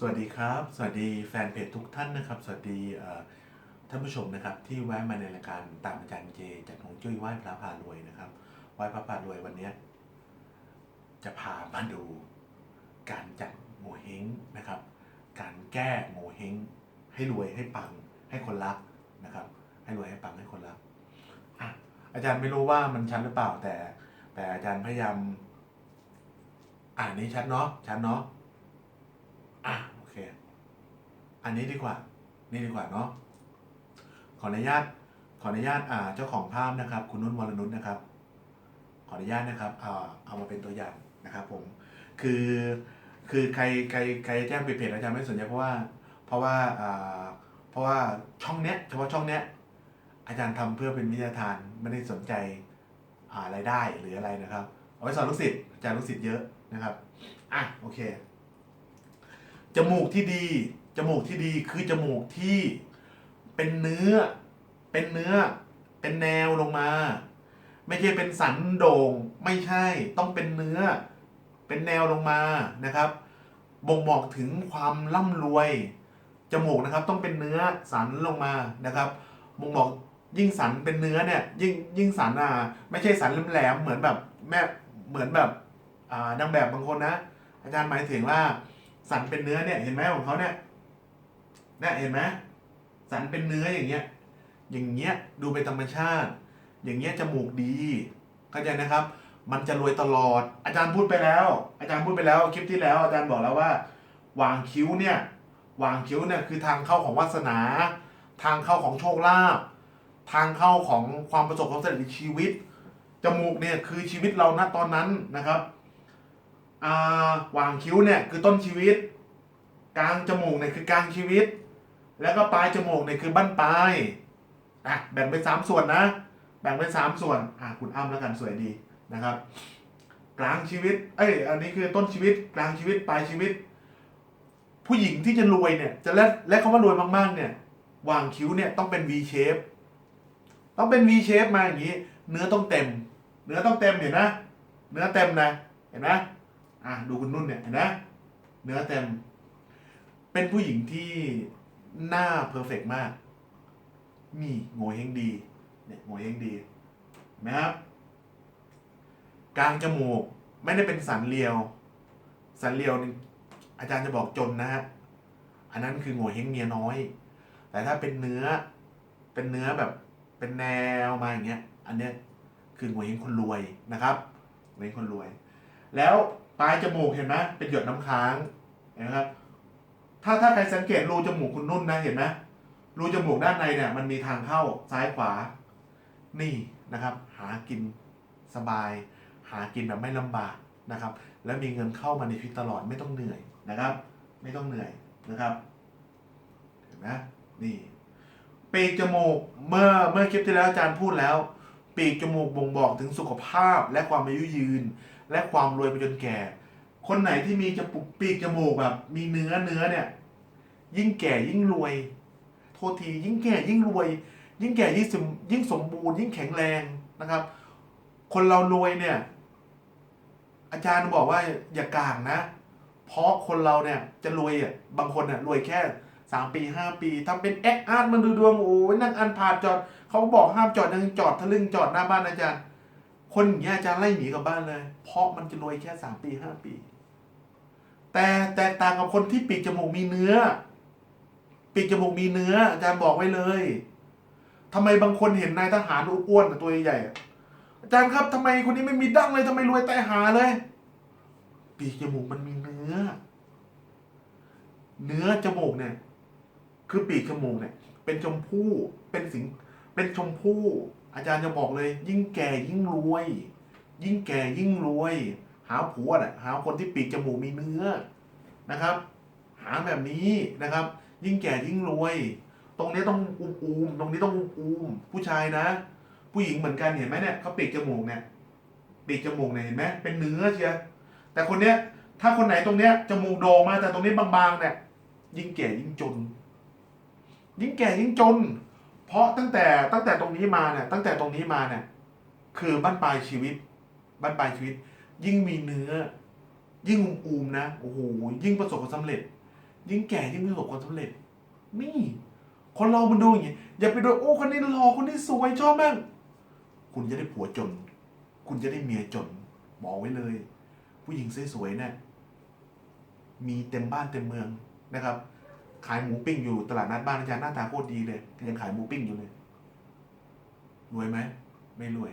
สวัสดีครับ สวัสดีแฟนเพจทุกท่านนะครับ สวัสดีท่านผู้ชมนะครับที่แวะมาในรายการตามอาจารย์เจจากหงจุ้ยไหว้พระพารวยนะครับไหว้พระพารวยวันนี้จะพามาดู การจัดโงเฮงนะครับ การแก้โงเฮงให้รวยให้ปังให้คนรักนะครับ ให้รวยให้ปังให้คนรักอะอาจารย์ไม่รู้ว่ามันชัดหรือเปล่าแต่ แต่อาจารย์พยายามอ่านนี้ชัดเนาะชัดเนาะ คอันนี้ดีกว่า นี่ดีกว่าเนาะ ขออนุญาต ขออนุญาตอ่าเจ้าของภาพนะครับ คุณนุ่นวรนุชนะครับ ขออนุญาตนะครับเอาเอามาเป็นตัวอย่างนะครับ ผม คือ คือใครใครใครแจ้งเพจอาจารย์ไม่สนใจเพราะว่า เพราะว่าอ่าเพราะว่าช่องเนี้ยเฉพาะช่องเนี้ยอาจารย์ทำเพื่อเป็นวิทยาทานไม่ได้สนใจอ่ารายได้หรืออะไรนะครับ เอาไว้สอนลูกศิษย์อาจารย์ลูกศิษย์เยอะนะครับ อะโอเค จมูกที่ดี จมูกที่ดีคือจมูกที่เป็นเนื้อ เป็นเนื้อ เป็นแนวลงมา ไม่ใช่เป็นสันโด่ง ไม่ใช่ ต้องเป็นเนื้อ เป็นแนวลงมานะครับ บ่งบอกถึงความร่ำรวย จมูกนะครับ ต้องเป็นเนื้อสันลงมานะครับ บ่งบอกยิ่งสันเป็นเนื้อเนี่ย ยิ่งยิ่งสันอะไม่ใช่สันแหลมเหมือนแบบแม่เหมือนแบบอ่านางแบบบางคนนะ อาจารย์หมายถึงว่า สันเป็นเนื้อเนี่ยเห็นไหมของเขาเนี่ยเนี่ยเห็นไหมสันเป็นเนื้ออย่างเงี้ย อย่างเงี้ยดูเป็นธรรมชาติ อย่างเงี้ยจมูกดีเข้าใจนะครับ มันจะรวยตลอด อาจารย์พูดไปแล้ว อาจารย์พูดไปแล้วคลิปที่แล้ว อาจารย์บอกแล้วว่า วางคิ้วเนี่ยวางคิ้วเนี่ยคือทางเข้าของวาสนา ทางเข้าของโชคลาภทางเข้าของความประสบความสำเร็จในชีวิตจมูกเนี่ยคือชีวิตเราณตอนนั้นนะครับ อ่าวางคิ้วเนี่ยคือต้นชีวิต กลางจมูกเนี่ยคือกลางชีวิต แล้วก็ปลายจมูกเนี่ยคือบั้นปลายอะแบ่งเป็นสามส่วนนะ แบ่งเป็นสามส่วนอะคุณอ้ำแล้วกันสวยดีนะครับ กลางชีวิต เอ้ยอันนี้คือต้นชีวิต กลางชีวิตปลายชีวิต ผู้หญิงที่จะรวยเนี่ยจะและและคำว่ารวยมากๆเนี่ยวางคิ้วเนี่ยต้องเป็น V shape ต้องเป็น V shape มาอย่างนี้ เนื้อต้องเต็ม เนื้อต้องเต็มเห็นนะ เนื้อเต็มนะ เห็นไหม อะดูคุณนุ่นเนี่ยนไหมเนื้อเต็ม เป็นผู้หญิงที่หน้าเพอร์เฟกมาก นี่โง่เฮงดีเนี่ยโง่เฮงดีนไหมครับกลางจมูกไม่ได้เป็นสันเรียว สันเรียวนี่อาจารย์จะบอกจนนะฮะอันนั้นคือโง่เฮงเมียน้อย แต่ถ้าเป็นเนื้อ เป็นเนื้อแบบเป็นแนวมาอย่างเงี้ย อันเนี้ยคือโง่เฮงคนรวยนะครับโง่เฮงคนรวย แล้ว ปลายจมูกเห็นไหมเป็นหยดน้ำค้างนไหมครับ ถ้าถ้าใครสังเกตรูจมูกคุณนุ่นนะเห็นไหมรูจมูกด้านในเนี่ยมันมีทางเข้าซ้ายขวา นี่นะครับ หากินสบาย หากินแบบไม่ลำบากนะครับ แล้วมีเงินเข้ามาในชีวิตตลอดไม่ต้องเหนื่อยนะครับ ไม่ต้องเหนื่อยนะครับ เห็นไหมนี่ปีกจมูกเมื่อเมื่อคลิปที่แล้วอาจารย์พูดแล้ว ปีกจมูกบ่งบอกถึงสุขภาพและความอายุยืน และความรวยไปจนแก่ คนไหนที่มีจมูกปีกจมูกแบบ มีเนื้อเนื้อเนี่ย ยิ่งแก่ยิ่งรวย โทษทียิ่งแก่ยิ่งรวย ยิ่งแก่ยิ่งสมยิ่งสมบูรณ์ ยิ่งแข็งแรงนะครับ คนเรารวยเนี่ย อาจารย์บอกว่าอย่ากางนะ เพราะคนเราเนี่ยจะรวยอะบางคนเนี่ยรวยแค่สามปีห้าปีทำเป็นแอคอาร์ตมันดูดวงโอ้ยนั่งอันผ่านจอด เขาบอกห้ามจอดยังจอดทะลึ่งจอดหน้าบ้านอาจารย์ คนอย่างเงี้ยอาจารย์ไล่หนีกลับบ้านเลย เพราะมันจะรวยแค่สามปีห้าปี แต่แตกต่างกับคนที่ปีกจมูกมีเนื้อ ปีกจมูกมีเนื้อ อาจารย์บอกไว้เลยทำไมบางคนเห็นนายทหารอ้วนๆตัวใหญ่อาจารย์ครับทำไมคนนี้ไม่มีดั้งเลยทำไมรวยแต่หาเลย ปีกจมูกมันมีเนื้อ เนื้อจมูกเนี่ย คือปีกจมูกเนี่ย เป็นชมพู่เป็นสิง เป็นชมพู่อาจารย์จะบอกเลย ยิ่งแก่ยิ่งรวย ยิ่งแก่ยิ่งรวย หาผัวน่ะหาคนที่ปีกจมูกมีเนื้อนะครับ หาแบบนี้นะครับ ยิ่งแก่ยิ่งรวย ตรงนี้ต้องอูมอูมๆตรงนี้ต้องอูมอูมๆผู้ชายนะ ผู้หญิงเหมือนกันเห็นไหมเนี่ยเขาปีกจมูกเนี่ยปีกจมูกเนี่ยเห็นไหมเป็นเนื้อเชียแต่คนเนี้ยถ้าคนไหนตรงเนี้ยจมูกโด่งมาแต่ตรงนี้บางๆเนี่ยยิ่งแก่ยิ่งจน ยิ่งแก่ยิ่งจน เพราะตั้งแต่ตั้งแต่ตรงนี้มาเนี่ยตั้งแต่ตรงนี้มาเนี่ยคือบ้านปลายชีวิตบ้านปลายชีวิต ยิ่งมีเนื้อ ยิ่งอูมนะโอ้โหยิ่งประสบความสำเร็จ ยิ่งแก่ยิ่งประสบความสำเร็จ นี่ คนเรามันดูอย่างงี้อย่าไปดูโอ้คนนี้หล่อคนนี้สวยชอบมากคุณจะได้ผัวจน คุณจะได้เมียจนบอกไว้เลย ผู้หญิงสวยๆเนี่ยมีเต็มบ้านเต็มเมืองนะครับ ขายหมูปิ้งอยู่ตลาดนัดบ้านอาจารย์หน้าตาโคตรดีเลยยังขายหมูปิ้งอยู่เลยรวยไหมไม่รวย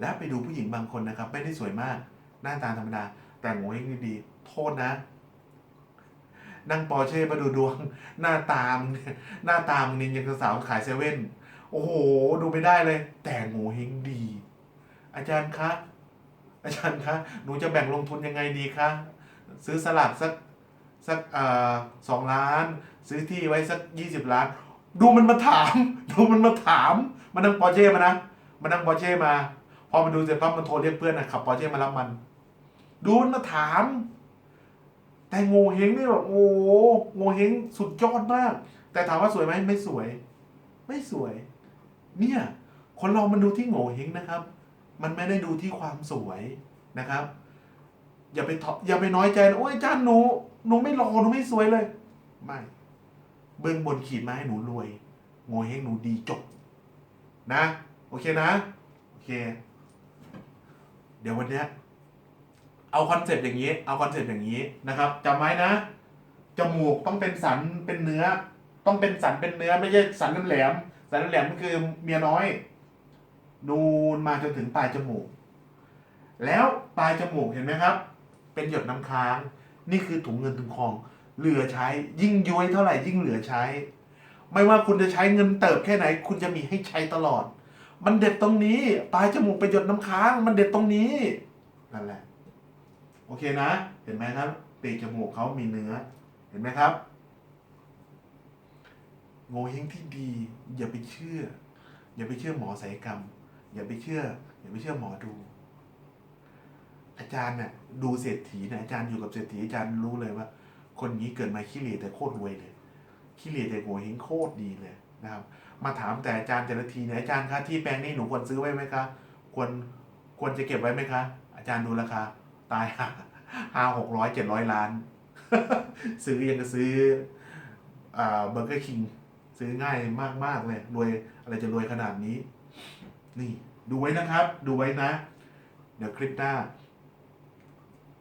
แล้วไปดูผู้หญิงบางคนนะครับ ไม่ได้สวยมาก หน้าตาธรรมดา แต่งหัวเองดีโทษนะ นั่งปอร์เช่มาดูดวง หน้าตามหน้าตามนี่ยังสาวขายเซเว่นโอ้โห ดูไม่ได้เลย แต่งโง่เฮงดี อาจารย์คะอาจารย์คะหนูจะแบ่งลงทุนยังไงดีคะซื้อสลักสัก สักสองล้าน ซื้อที่ไว้สักยี่สิบล้าน ดูมันมาถาม ดูมันมาถาม มันนั่งปอร์เช่มานะมันนั่งปอร์เช่มา พอมาดูเสร็จปั๊บมันโทรเรียกเพื่อนนะขับปอร์เช่มารับมัน ดูมันมาถาม แต่โงเฮงนี่แบบโอ้โหโงเฮงสุดยอดมาก แต่ถามว่าสวยไหมไม่สวย ไม่สวย เนี่ย คนเรามันดูที่โงเฮงนะครับ มันไม่ได้ดูที่ความสวยนะครับ อย่าไปทออย่าไปน้อยใจนะโอ้ยอาจารย์หนูหนูไม่หล่อหนูไม่สวยเลย ไม่ เบื้องบนขีดมาให้หนูรวยโงเฮงหนูดีจบ นะ โอเคนะ โอเค เดี๋ยววันเนี้ยเอาคอนเซปต์อย่างนี้ เอาคอนเซปต์อย่างนี้นะครับจำไว้นะ จมูกต้องเป็นสันเป็นเนื้อ ต้องเป็นสันเป็นเนื้อ ไม่ใช่สันแหลมสันแหลมก็คือเมียน้อย นูนมาจนถึงปลายจมูก แล้วปลายจมูกเห็นไหมครับ เป็นหยดน้ำค้าง นี่คือถุงเงินถุงทอง เหลือใช้ ยิ่งย้วยเท่าไหร่ยิ่งเหลือใช้ ไม่ว่าคุณจะใช้เงินเติบแค่ไหน คุณจะมีให้ใช้ตลอด มันเด็ดตรงนี้ปลายจมูกเป็นหยดน้ำค้าง มันเด็ดตรงนี้นั่นแหละ โอเคนะ เห็นไหมครับปีกจมูกเขามีเนื้อ เห็นไหมครับโงเฮงที่ดี อย่าไปเชื่อ อย่าไปเชื่อหมอศัลยกรรม อย่าไปเชื่อ อย่าไปเชื่อหมอดู จารย์น่ะดูเศรษฐีนะอาจารย์อยู่กับเศรษฐีอาจารย์รู้เลยว่า คนนี้เกิดมาขี้เหร่แต่โคตรรวยเลยขี้เหร่แต่โงเฮงโคตรดีเลยนะครับ มาถามแต่อาจารย์แต่ละทีเนี่ยอาจารย์คะที่แปลงนี้หนูควรซื้อไว้ไหมคะควรควรจะเก็บไว้ไหมคะ อาจารย์ดูราคาตายห่าห้าหกร้อยเจ็ดร้อยล้าน ซื้อยังก็ซื้อเบอร์เกอร์คิงซื้อง่ายมากมากๆเลยรวยอะไรจะรวยขนาดนี้ นี่ ดูไว้นะครับ ดูไว้นะ เดี๋ยวคลิปหน้า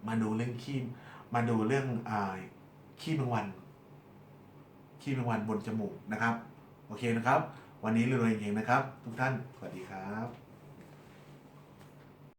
มาดูเรื่องขี้มาดูเรื่องอขี้แมงวัน ขี้แมงวันบนจมูกนะครับ โอเคนะครับ วันนี้รวยๆเองนะครับ ทุกท่าน สวัสดีครับ